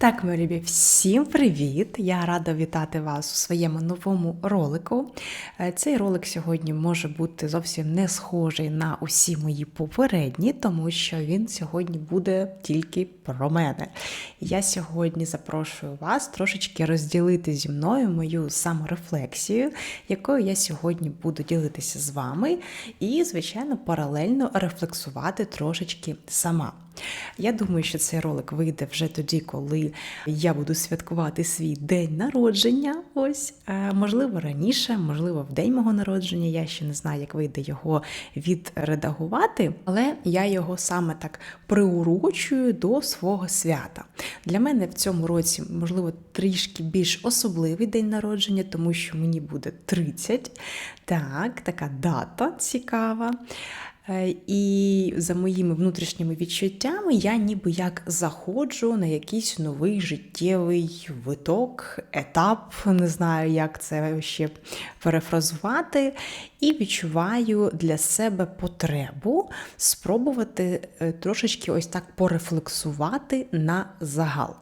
Так, мої любі, всім привіт! Я рада вітати вас у своєму новому ролику. Е, Цей ролик сьогодні може бути зовсім не схожий на усі мої попередні, тому що він сьогодні буде тільки про мене. Я сьогодні запрошую вас трошечки розділити зі мною мою саморефлексію, якою я сьогодні буду ділитися з вами, і, звичайно, паралельно рефлексувати трошечки сама. Я думаю, що цей ролик вийде вже тоді, коли я буду святкувати свій день народження. Ось, Е, можливо, раніше, можливо, в день мого народження. Я ще не знаю, як вийде його відредагувати, але я його саме так приурочую до свого свята. Для мене в цьому році, можливо, трішки більш особливий день народження, тому що мені буде 30. Так, така дата цікава. Е, І за моїми внутрішніми відчуттями я ніби як заходжу на якийсь новий життєвий виток, етап, не знаю, як це ще перефразувати, і відчуваю для себе потребу спробувати е, трошечки ось так порефлексувати на загал.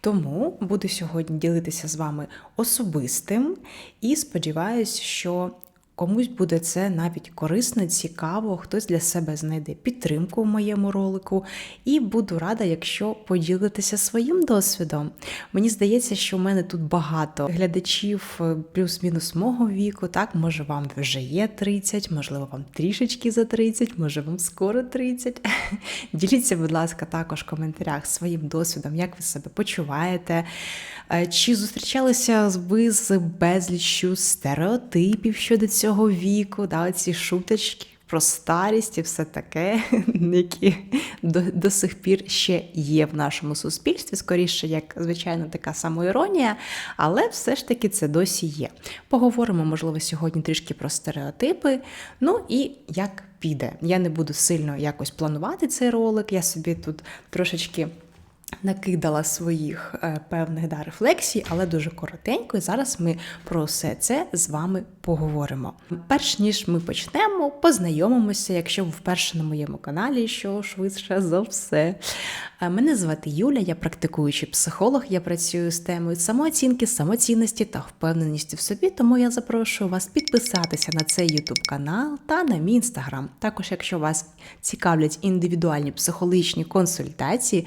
Тому буду сьогодні ділитися з вами особистим і сподіваюся, що комусь буде це навіть корисно, цікаво, хтось для себе знайде підтримку в моєму ролику, і буду рада, якщо поділитеся своїм досвідом. Мені здається, що в мене тут багато глядачів е, плюс-мінус мого віку. Так, може, вам вже є 30, можливо, вам трішечки за 30, може вам скоро 30. Діліться, будь ласка, також в коментарях своїм досвідом, як ви себе почуваєте. Е, Чи зустрічалися ви з безліччю стереотипів щодо цього віку, да, ці шуточки про старість і все таке, які до, до сих пір ще є в нашому суспільстві, скоріше, як звичайно, така самоіронія, але все ж таки це досі є. Поговоримо, можливо, сьогодні трішки про стереотипи. Ну і як піде. Я не буду сильно якось планувати цей ролик. Я собі тут трошечки накидала своїх е, певних да, рефлексій, але дуже коротенько. І зараз ми про все це з вами поговоримо. Перш ніж ми почнемо, познайомимося, якщо ви вперше на моєму каналі, що швидше за все. Е, Мене звати Юля, я практикуючий психолог. Я працюю з темою самооцінки, самоцінності та впевненості в собі. Тому я запрошую вас підписатися на цей YouTube канал та на мій інстаграм. Також, якщо вас цікавлять індивідуальні психологічні консультації,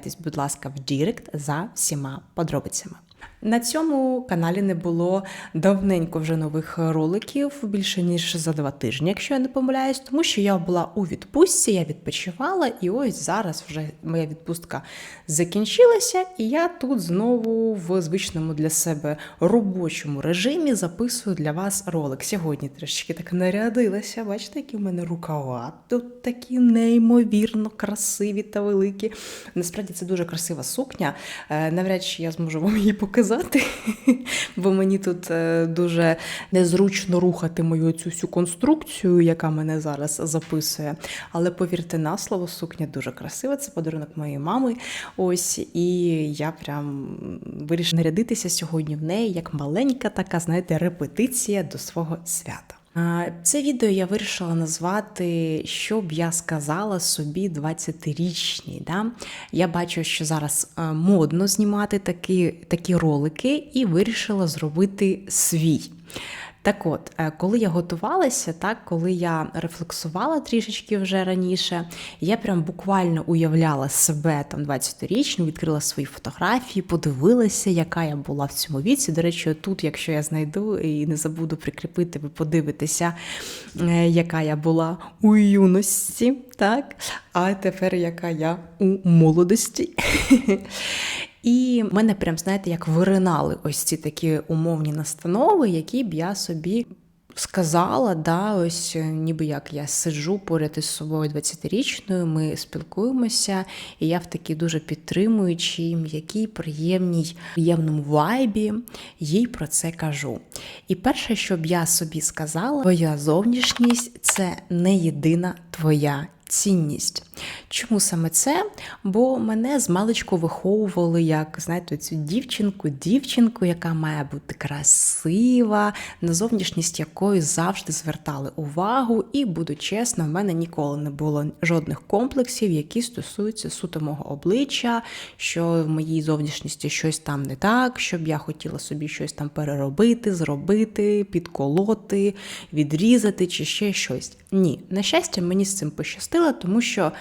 звертайтесь, будь ласка, в Дірект за всіма подробицями. На цьому каналі не було давненько вже нових роликів, більше ніж за два тижні, якщо я не помиляюсь, тому що я була у відпустці, я відпочивала, і ось зараз вже моя відпустка закінчилася, і я тут знову в звичному для себе робочому режимі записую для вас ролик. Сьогодні трішки так нарядилася. Бачите, які в мене рукава тут такі неймовірно красиві та великі. Насправді це дуже красива сукня. Е, Навряд чи я зможу вам її показати, бо мені тут е, дуже незручно рухати мою цю всю конструкцію, яка мене зараз записує. Але повірте на слово, сукня дуже красива. Це подарунок моєї мами. Ось і я прям вирішила нарядитися сьогодні в неї як маленька така, знаєте, репетиція до свого свята. Це відео я вирішила назвати, що б я сказала собі 20-річній. Да? Я бачу, що зараз е, модно знімати такі, такі ролики, і вирішила зробити свій. Так от, е, коли я готувалася, так, коли я рефлексувала трішечки вже раніше, я прям буквально уявляла себе там 20-річну, відкрила свої фотографії, подивилася, яка я була в цьому віці. До речі, тут, якщо я знайду і не забуду прикріпити, ви подивитеся, е, яка я була у юності, так? А тепер яка я у молодості. І мене прям, знаєте, як виринали ось ці такі умовні настанови, які б я собі сказала, да, ось е, ніби як я сиджу поряд із собою 20-річною, ми спілкуємося, і я в такій дуже підтримуючій, м'якій, приємній, приємному вайбі їй про це кажу. І перше, що б я собі сказала, твоя зовнішність це не єдина твоя цінність. Чому саме це? Бо мене з маличку виховували як, знаєте, цю дівчинку, дівчинку, яка має бути красива, на зовнішність якої завжди звертали увагу. І буду чесно, в мене ніколи не було жодних комплексів, які стосуються суто мого обличчя, що в моїй зовнішності щось там не так, щоб я хотіла собі щось там переробити, зробити, підколоти, відрізати чи ще щось. Ні, на щастя, мені з цим пощастило, тому що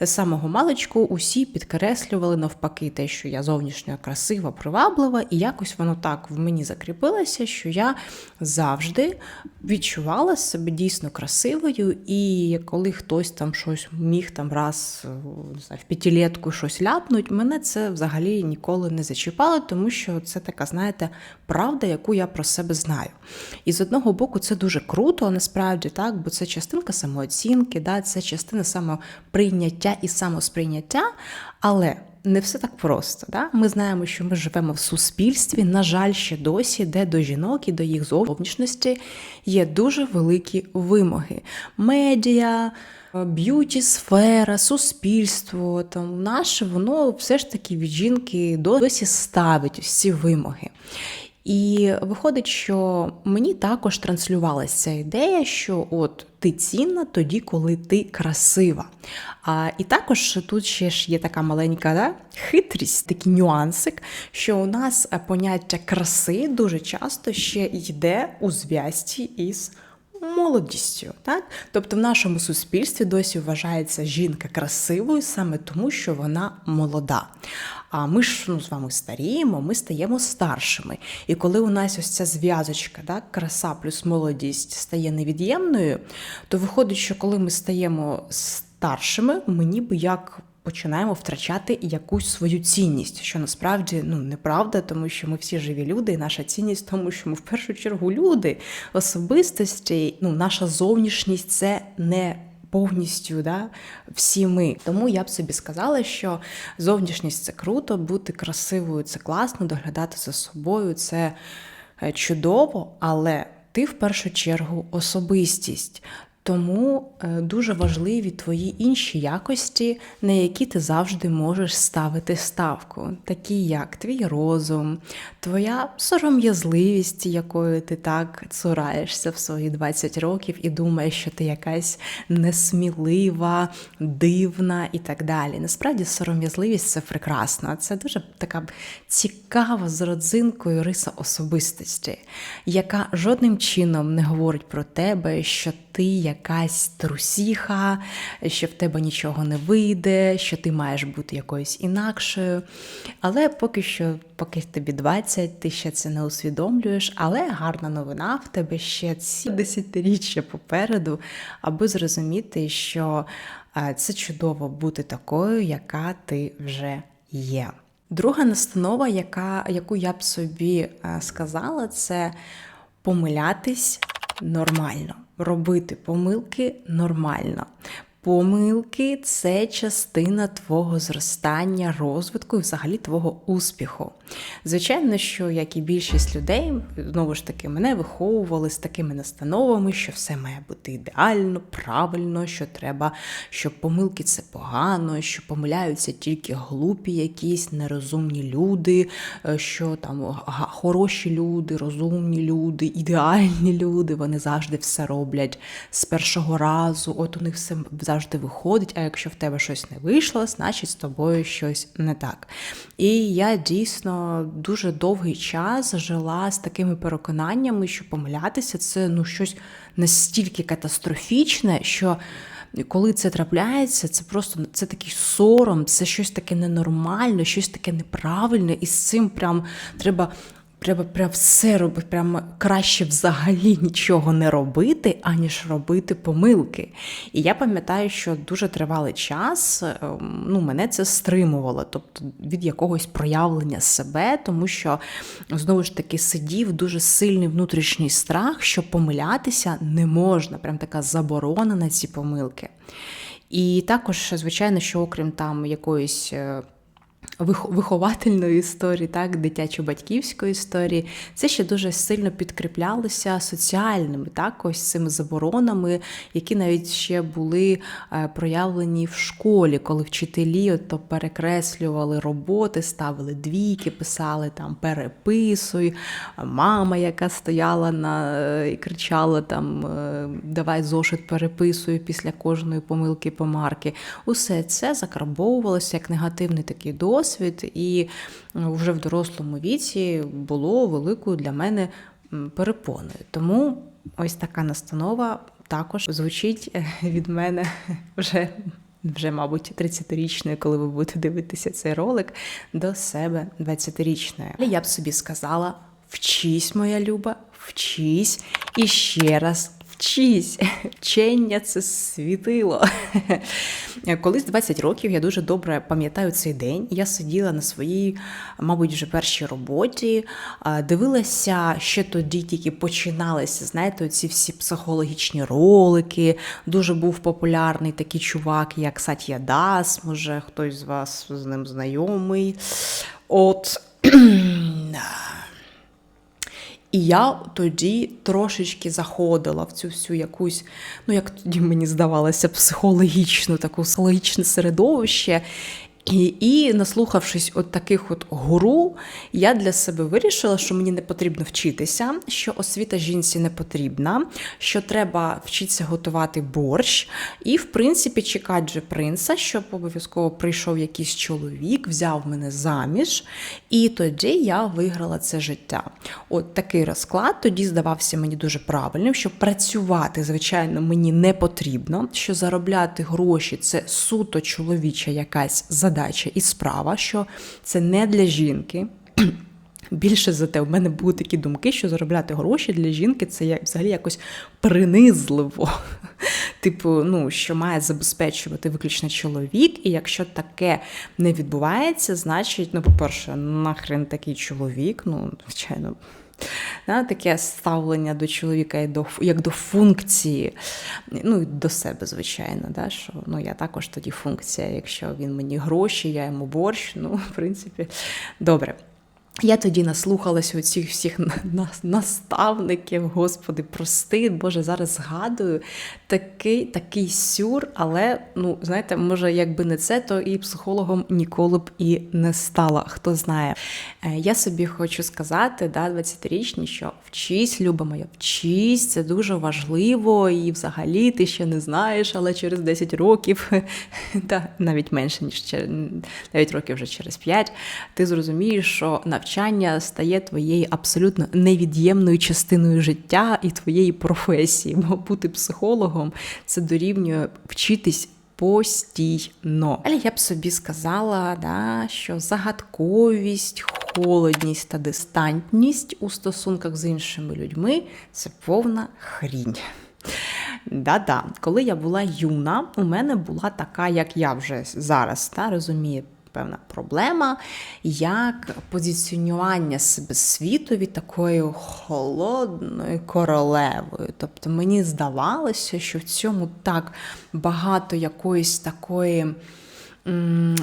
з самого маличку усі підкреслювали навпаки те, що я зовнішньо красива, приваблива, і якось воно так в мені закріпилося, що я завжди відчувала себе дійсно красивою, і коли хтось там щось міг там раз не знаю, в п'ятилетку щось ляпнуть, мене це взагалі ніколи не зачіпало, тому що це така, знаєте, правда, яку я про себе знаю. І з одного боку, це дуже круто, насправді так, бо це частинка самооцінки, да, це частина самоприйняття і самосприйняття, але. Не все так просто. Да? Ми знаємо, що ми живемо в суспільстві, на жаль, ще досі, де до жінок і до їх зовнішності є дуже великі вимоги. Медіа, б'юті сфера, суспільство, там наше, воно все ж таки від жінки досі ставить ці вимоги. І виходить, що мені також транслювалася ця ідея, що от ти цінна тоді, коли ти красива. А, І також тут ще ж є така маленька да, хитрість, такий нюансик, що у нас поняття краси дуже часто ще йде у зв'язці із молодістю. Так? Тобто в нашому суспільстві досі вважається жінка красивою саме тому, що вона молода. А ми ж ну, з вами старіємо, ми стаємо старшими. І коли у нас ось ця зв'язочка, так, краса плюс молодість стає невід'ємною, то виходить, що коли ми стаємо старшими, ми ніби як починаємо втрачати якусь свою цінність, що насправді ну неправда, тому що ми всі живі люди, і наша цінність, в тому що ми в першу чергу люди, особистості, ну наша зовнішність це не. Повністю да, всі ми. Тому я б собі сказала, що зовнішність це круто, бути красивою це класно, доглядати за собою це е, чудово, але ти в першу чергу особистість. Тому е, дуже важливі твої інші якості, на які ти завжди можеш ставити ставку, такі як твій розум, твоя сором'язливість, якою ти так цураєшся в свої 20 років і думаєш, що ти якась несмілива, дивна і так далі. Насправді, сором'язливість це прекрасно. Це дуже така цікава з родзинкою риса особистості, яка жодним чином не говорить про тебе, що ти якась трусіха, що в тебе нічого не вийде, що ти маєш бути якоюсь інакшою. Але поки що, поки тобі 20, ти ще це не усвідомлюєш. Але гарна новина в тебе ще ці десятиріччя попереду, аби зрозуміти, що це чудово бути такою, яка ти вже є. Друга настанова, яка, яку я б собі сказала, це помилятись нормально робити помилки нормально. Помилки це частина твого зростання, розвитку і взагалі твого успіху. Звичайно, що як і більшість людей, знову ж таки, мене виховували з такими настановами, що все має бути ідеально, правильно, що треба, що помилки це погано, що помиляються тільки глупі, якісь нерозумні люди, е, що там хороші люди, розумні люди, ідеальні люди, вони завжди все роблять з першого разу. От у них все завжди виходить. А якщо в тебе щось не вийшло, значить з тобою щось не так. І я дійсно дуже довгий час жила з такими переконаннями, що помилятися це ну щось настільки катастрофічне, що. Коли це трапляється, це просто це такий сором, це щось таке ненормальне, щось таке неправильне, і з цим прям треба Треба прям все робити, прям краще взагалі нічого не робити, аніж робити помилки. І я пам'ятаю, що дуже тривалий час ем, ну, мене це стримувало, тобто від якогось проявлення себе, тому що знову ж таки сидів дуже сильний внутрішній страх, що помилятися не можна, прям така заборона на ці помилки. І також, звичайно, що окрім там якоїсь. Вих- виховательної історії, так, дитячо-батьківської історії, це ще дуже сильно підкріплялося соціальними, так, ось цими заборонами, які навіть ще були е, проявлені в школі, коли вчителі от, то перекреслювали роботи, ставили двійки, писали там переписуй, мама, яка стояла на е, і кричала там е, давай зошит переписуй після кожної помилки помарки. Усе це закарбовувалося як негативний такий досвід, і вже в дорослому віці було великою для мене перепоною. Тому ось така настанова також звучить е, від мене вже. Вже, мабуть, 30-річною, коли ви будете дивитися цей ролик, до себе 20-річної. Але я б собі сказала: вчись, моя люба, вчись і ще раз вчись. Вчення це світило. Колись 20 років я дуже добре пам'ятаю цей день. Я сиділа на своїй, мабуть, вже першій роботі, дивилася, ще тоді тільки починалися, знаєте, ці всі психологічні ролики. Дуже був популярний такий чувак, як Сатія Дас, може хтось з вас з ним знайомий. От. І я тоді трошечки заходила в цю всю якусь, ну як тоді мені здавалося, психологічну таку психологічне середовище. І, і наслухавшись от таких от гуру, я для себе вирішила, що мені не потрібно вчитися, що освіта жінці не потрібна, що треба вчитися готувати борщ, і, в принципі, чекати вже принца, щоб обов'язково прийшов якийсь чоловік, взяв мене заміж, і тоді я виграла це життя. От такий розклад тоді здавався мені дуже правильним, що працювати, звичайно, мені не потрібно, що заробляти гроші це суто чоловіча якась задача і справа, що це не для жінки. Більше за те, в мене були такі думки, що заробляти гроші для жінки це взагалі якось принизливо. Типу, ну, що має забезпечувати виключно чоловік, і якщо таке не відбувається, значить, ну, по-перше, нахрен такий чоловік, ну, звичайно. Да, таке ставлення до чоловіка як до, як до функції, ну і до себе, звичайно, да, що ну, я також тоді функція, якщо він мені гроші, я йому борщ, ну, в принципі, добре. Я тоді наслухалася оцих всіх на- на- наставників, Господи, прости, Боже, зараз згадую такий, такий сюр, але ну, знаєте, може, якби не це, то і психологом ніколи б і не стала. Хто знає. Е, Я собі хочу сказати, да, 20-річні, що вчись, люба моя, вчись, це дуже важливо, і взагалі ти ще не знаєш, але через 10 років, та навіть менше, ніж навіть років вже через 5, ти зрозумієш, що навчання стає твоєю абсолютно невід'ємною частиною життя і твоєї професії. Бо бути психологом це дорівнює вчитись. Постійно. Але я б собі сказала, да, що загадковість, холодність та дистантність у стосунках з іншими людьми це повна хрінь. Да-да, коли я була юна, у мене була така, як я вже зараз та, розумію, певна проблема, як позиціонування себе світові такою холодною королевою. Тобто мені здавалося, що в цьому так багато якоїсь такої.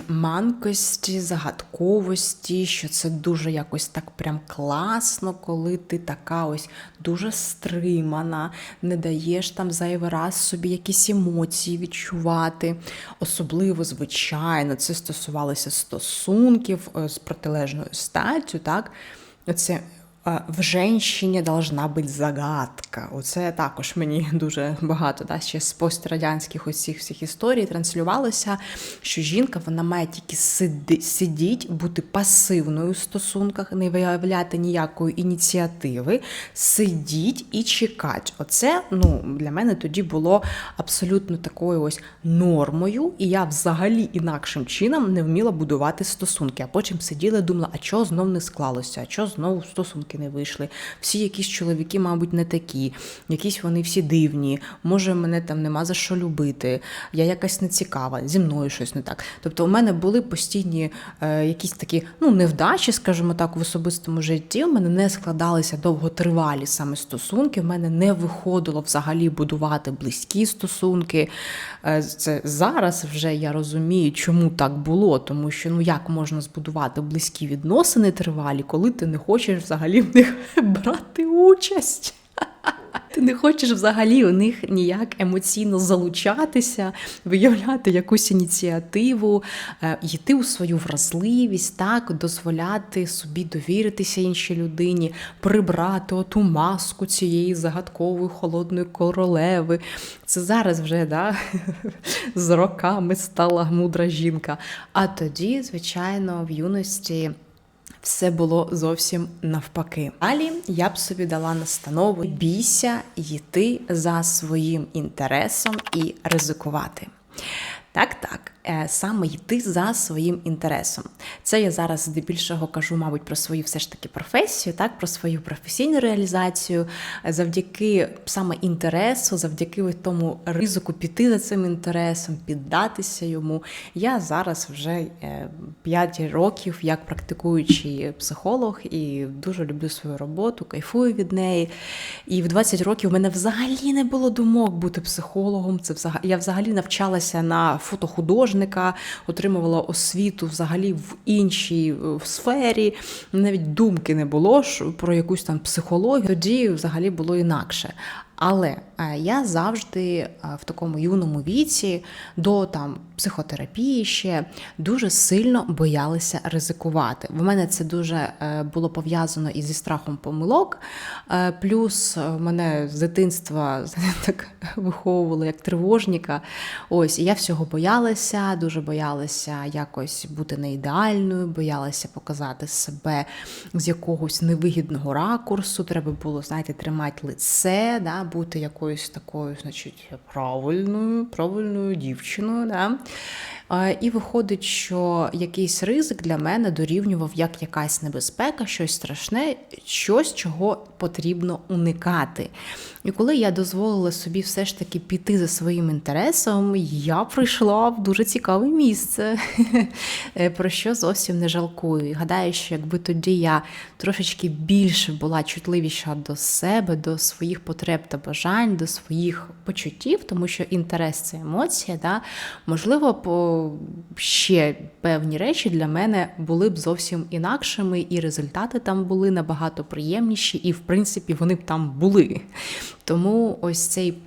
Манкості, загадковості, що це дуже якось так прям класно, коли ти така ось дуже стримана, не даєш там зайвий раз собі якісь емоції відчувати. Особливо, звичайно, це стосувалося стосунків е, з протилежною статтю, так? Оце в женщині должна бути загадка. Оце також мені дуже багато да, ще з пострадянських усіх всіх історій транслювалося, що жінка вона має тільки сидіти, бути пасивною в стосунках, не виявляти ніякої ініціативи, сидіть і чекати. Оце ну, для мене тоді було абсолютно такою ось нормою, і я взагалі інакшим чином не вміла будувати стосунки. А потім сиділа і думала, а чого знов не склалося, а чого знову стосунки не вийшли. Всі якісь чоловіки, мабуть, не такі, якісь вони всі дивні. Може, мене там нема за що любити, я якась не цікава, зі мною щось не так. Тобто, у мене були постійні е, якісь такі ну, невдачі, скажімо так, в особистому житті. У мене не складалися довготривалі саме стосунки. В мене не виходило взагалі будувати близькі стосунки. Е, Це зараз вже я розумію, чому так було, тому що ну як можна збудувати близькі відносини тривалі, коли ти не хочеш взагалі в них брати участь. Ти не хочеш взагалі у них ніяк емоційно залучатися, виявляти якусь ініціативу, е, йти у свою вразливість, так, дозволяти собі довіритися іншій людині, прибрати оту маску цієї загадкової холодної королеви. Це зараз вже да, з роками стала мудра жінка. А тоді, звичайно, в юності. Все було зовсім навпаки. Далі я б собі дала настанову бійся йти за своїм інтересом і ризикувати. Так, так, саме йти за своїм інтересом. Це я зараз здебільшого кажу, мабуть, про свою все ж таки професію, так, про свою професійну реалізацію, Е, завдяки саме інтересу, завдяки тому ризику піти за цим інтересом, піддатися йому. Я зараз вже 5 років як практикуючий психолог і дуже люблю свою роботу, кайфую від неї. І в 20 років в мене взагалі не було думок бути психологом. Це взагалі я взагалі навчалася на фотохудожника, отримувала освіту взагалі в іншій е, сфері. Навіть думки не було ж про якусь там психологію. Тоді взагалі було інакше. Але е, я завжди е, в такому юному віці до там психотерапії ще дуже сильно боялася ризикувати. В мене це дуже е, було пов'язано і зі страхом помилок. Плюс мене з дитинства так виховували як тривожника. Ось я всього боялася, дуже боялася якось бути не ідеальною, боялася показати себе з якогось невигідного ракурсу. Треба було, знаєте, тримати лице, да, бути якоюсь такою, значить, правильною, правильною дівчиною. Да. І виходить, що якийсь ризик для мене дорівнював як якась небезпека, щось страшне, щось, чого потрібно уникати. І коли я дозволила собі все ж таки піти за своїм інтересом, я прийшла в дуже цікаве місце, Е, про що зовсім не жалкую. Гадаю, що якби тоді я трошечки більше була чутливіша до себе, до своїх потреб та бажань, до своїх почуттів, тому що інтерес це емоція, да, можливо, по ще певні речі для мене були б зовсім інакшими, і результати там були набагато приємніші, і в принципі вони б там були. Тому ось цей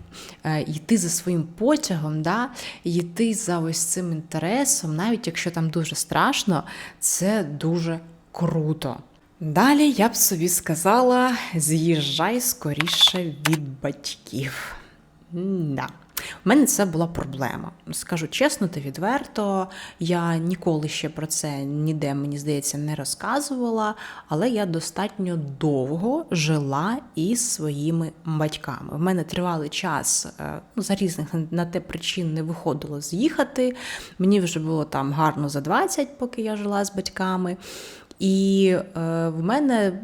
е, йти за своїм потягом, да, йти за ось цим інтересом, навіть якщо там дуже страшно, це дуже круто. Далі я б собі сказала: з'їжджай скоріше від батьків. Да. У мене це була проблема. Скажу чесно та відверто, я ніколи ще про це ніде, мені здається, не розказувала, але я достатньо довго жила із своїми батьками. У мене тривалий час е, ну, за різних на те причин не виходило з'їхати. Мені вже було там гарно за 20, поки я жила з батьками. І е, в мене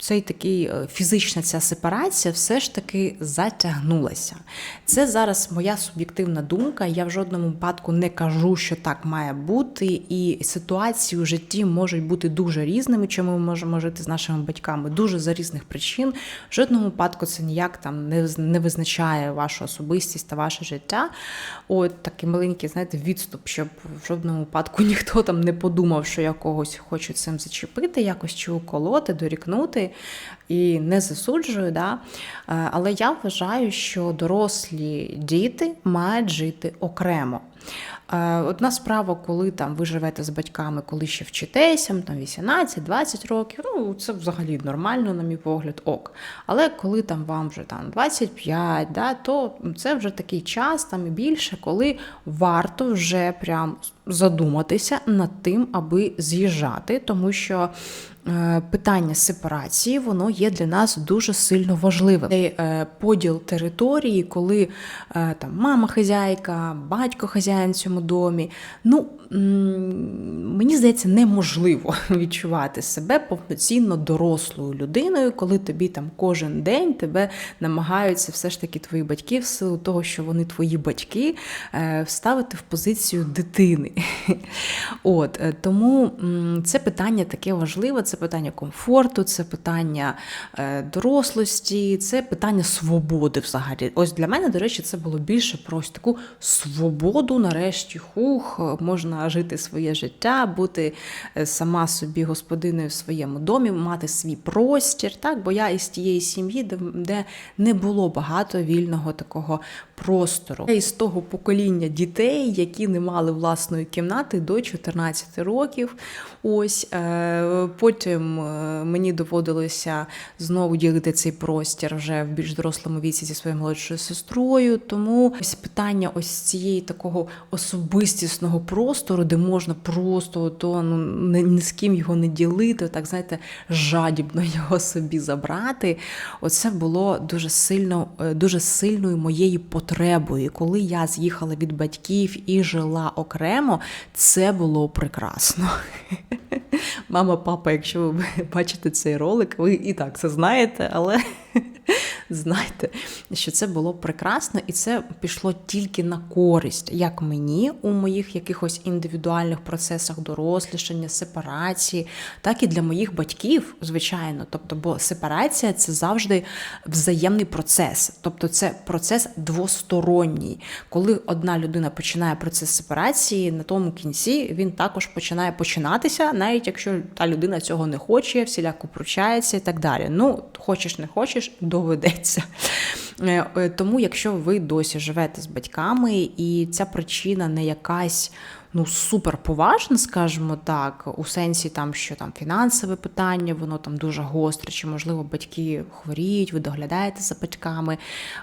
цей такий е, фізична ця сепарація все ж таки затягнулася. Це зараз моя суб'єктивна думка. Я в жодному випадку не кажу, що так має бути, і ситуації у житті можуть бути дуже різними, чому ми можемо жити з нашими батьками дуже за різних причин. В жодному випадку це ніяк там не, визначає вашу особистість та ваше життя. От такий маленький, знаєте, відступ, щоб в жодному випадку ніхто там не подумав, що я когось хочу цим зачепити, якось чи уколоти, дорікнути і не засуджую. Да? Е, Але я вважаю, що дорослі діти мають жити окремо. Е, Одна справа, коли там ви живете з батьками, коли ще вчитеся, там 18-20 років, ну це взагалі нормально, на мій погляд, ок. Але коли там вам вже там 25, да, то це вже такий час, там і більше, коли варто вже прям задуматися над тим, аби з'їжджати, тому що е, питання сепарації воно є для нас дуже сильно важливим. Цей е, поділ території, коли там мама хазяйка, батько хазяйка, хазяїн в цьому домі. Ну, мені здається, неможливо відчувати себе повноцінно дорослою людиною, коли тобі там кожен день тебе намагаються все ж таки твої батьки, в силу того, що вони твої батьки, е, вставити в позицію дитини. От е, тому це питання таке важливе, це питання комфорту, це питання е, дорослості, це питання свободи взагалі. Ось для мене, до речі, це було більше про ось таку свободу. Нарешті хух, можна жити своє життя, бути е, сама собі господиною в своєму домі, мати свій простір. Так, бо я із тієї сім'ї, де, не було багато вільного такого простору. Я із того покоління дітей, які не мали власної кімнати до 14 років. Ось е, потім е, мені доводилося знову ділити цей простір вже в більш дорослому віці зі своєю молодшою сестрою. Тому ось питання ось цієї такого особистісного простору, де можна просто то ну ні, ні з ким його не ділити, так знаєте, жадібно його собі забрати. Оце було дуже сильно, е, дуже сильною моєю потребою. Коли я з'їхала від батьків і жила окремо, це було прекрасно. Мама, папа, якщо ви бачите цей ролик, ви і так це знаєте, але знайте, що це було прекрасно, і це пішло тільки на користь, як мені у моїх якихось індивідуальних процесах дорослішання, сепарації, так і для моїх батьків, звичайно. Тобто, бо сепарація це завжди взаємний процес, тобто це процес двосторонній. Коли одна людина починає процес сепарації, на тому кінці він також починає починатися, навіть якщо та людина цього не хоче, всіляко пручається і так далі. Ну, хочеш, не хочеш, доведеться. Е, е, Тому, якщо ви досі живете з батьками, і ця причина не якась ну супер поважна, скажімо так, у сенсі там, що там фінансове питання, воно там дуже гостре, чи можливо батьки хворіють, ви доглядаєте за батьками,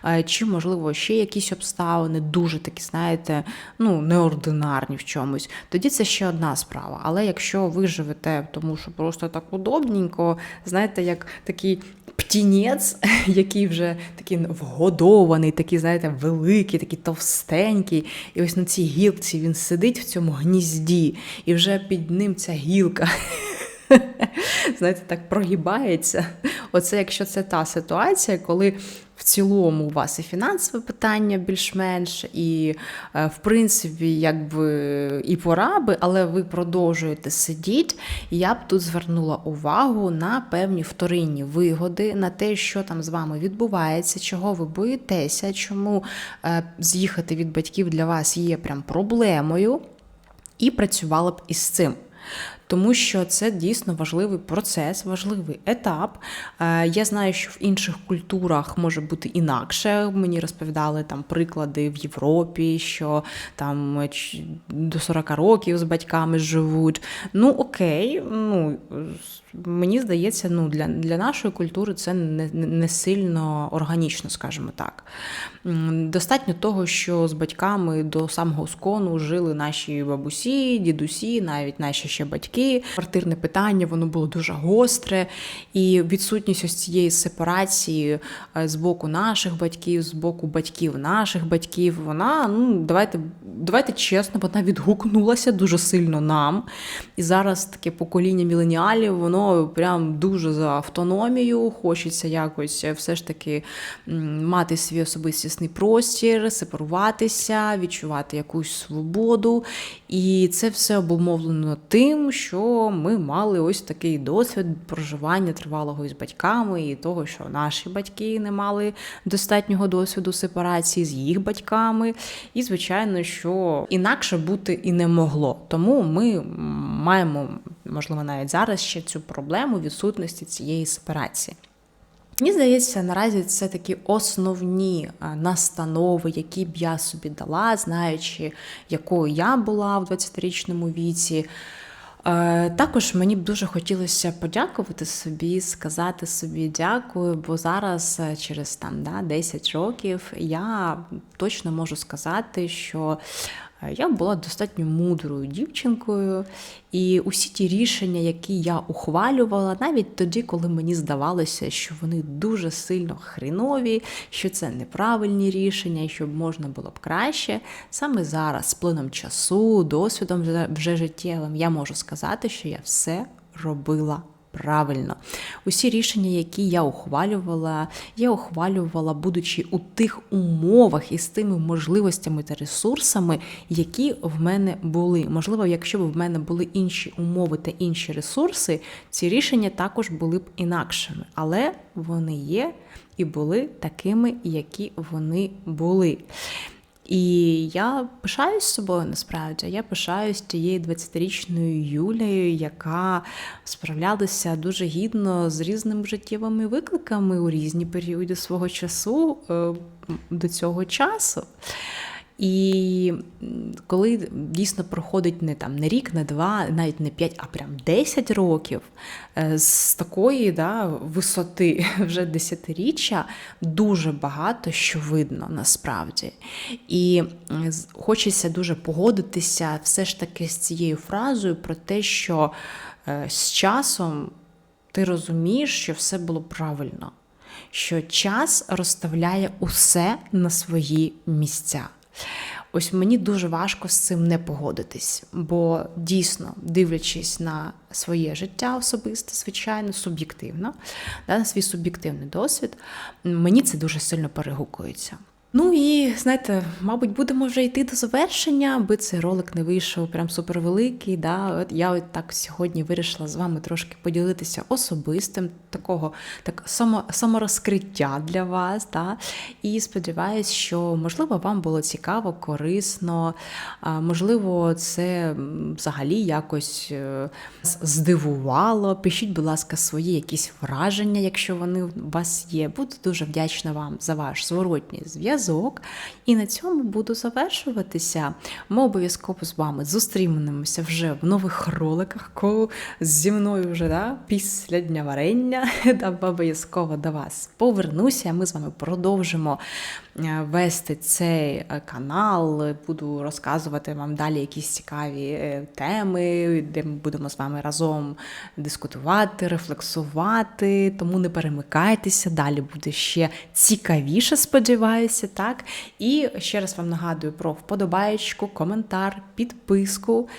е, чи можливо ще якісь обставини, дуже такі, знаєте, ну неординарні в чомусь. Тоді це ще одна справа. Але якщо ви живете, тому що просто так удобненько, знаєте, як такий птінець, який вже такий вгодований, такий, знаєте, великий, такий товстенький. І ось на цій гілці він сидить в цьому гнізді, і вже під ним ця гілка. Знаєте, так прогибається. Оце, якщо це та ситуація, коли в цілому у вас і фінансове питання більш-менш, і, е, в принципі, якби і пораби, але ви продовжуєте сидіти, я б тут звернула увагу на певні вторинні вигоди, на те, що там з вами відбувається, чого ви боїтеся, чому е, з'їхати від батьків для вас є прям проблемою, і працювала б із цим тому що це дійсно важливий процес, важливий етап. Е, я знаю, що в інших культурах може бути інакше. Мені розповідали там приклади в Європі, що там до 40 років з батьками живуть. Ну окей, ну мені здається, ну для для нашої культури це не, не сильно органічно, скажімо так. Достатньо того, що з батьками до самого скону жили наші бабусі, дідусі, навіть наші ще батьки. Квартирне питання воно було дуже гостре, і відсутність ось цієї сепарації е, з боку наших батьків, з боку батьків наших батьків, вона ну давайте давайте чесно, вона відгукнулася дуже сильно нам. І зараз таке покоління міленіалів, воно прям дуже за автономію. Хочеться якось все ж таки мати свій особистісний простір, сепаруватися, відчувати якусь свободу. І це все обумовлено тим, що ми мали ось такий досвід проживання тривалого із батьками, і того, що наші батьки не мали достатнього досвіду сепарації з їх батьками. І, звичайно, що інакше бути і не могло. Тому ми маємо, можливо, навіть зараз ще цю проблему відсутності цієї сепарації. Мені здається, наразі це такі основні настанови, які б я собі дала, знаючи, якою я була в 20-річному віці. Е, також мені б дуже хотілося подякувати собі, сказати собі дякую, бо зараз, е, через там да, 10 років, я точно можу сказати, що Я була достатньо мудрою дівчинкою, і усі ті рішення, які я ухвалювала, навіть тоді, коли мені здавалося, що вони дуже сильно хрінові, що це неправильні рішення, і щоб можна було б краще. Саме зараз, з плином часу, досвідом вже життєвим, я можу сказати, що я все робила правильно. Усі рішення, які я ухвалювала, я ухвалювала, будучи у тих умовах і з тими можливостями та ресурсами, які в мене були. Можливо, якщо б в мене були інші умови та інші ресурси, ці рішення також були б інакшими. Але вони є і були такими, які вони були. І я пишаюсь собою насправді. Я пишаюсь тією 20-річною Юлією, яка справлялася дуже гідно з різними життєвими викликами у різні періоди свого часу е, до цього часу. І коли дійсно проходить не там не рік, не два, навіть не п'ять, а прям 10 років е, з такої да, висоти вже десятиріччя, дуже багато що видно насправді. І хочеться дуже погодитися все ж таки з цією фразою про те, що е, з часом ти розумієш, що все було правильно, що час розставляє усе на свої місця. Ось мені дуже важко з цим не погодитись, бо дійсно, дивлячись на своє життя особисте, звичайно, суб'єктивно, на свій суб'єктивний досвід, мені це дуже сильно перегукується. Ну і знаєте, мабуть, будемо вже йти до завершення, аби цей ролик не вийшов прям супервеликий. Да? От я от так сьогодні вирішила з вами трошки поділитися особистим, такого так само, саморозкриття для вас. Да? І сподіваюсь, що можливо вам було цікаво, корисно, можливо, це взагалі якось е, здивувало. Пишіть, будь ласка, свої якісь враження, якщо вони у вас є. Буду дуже вдячна вам за ваш зворотній зв'язок. І на цьому буду завершуватися. Ми обов'язково з вами зустрінемося вже в нових роликах, коли зі мною вже да, після дня варення обов'язково до вас повернуся. Ми з вами продовжимо вести цей е, канал. Буду розказувати вам далі якісь цікаві е, теми, де ми будемо з вами разом дискутувати, рефлексувати. Тому не перемикайтеся, далі буде ще цікавіше, сподіваюся, так? І ще раз вам нагадую про вподобаєчку, коментар, підписку.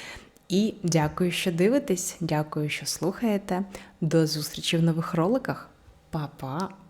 І дякую, що дивитесь, дякую, що слухаєте. До зустрічі в нових роликах. Па-па!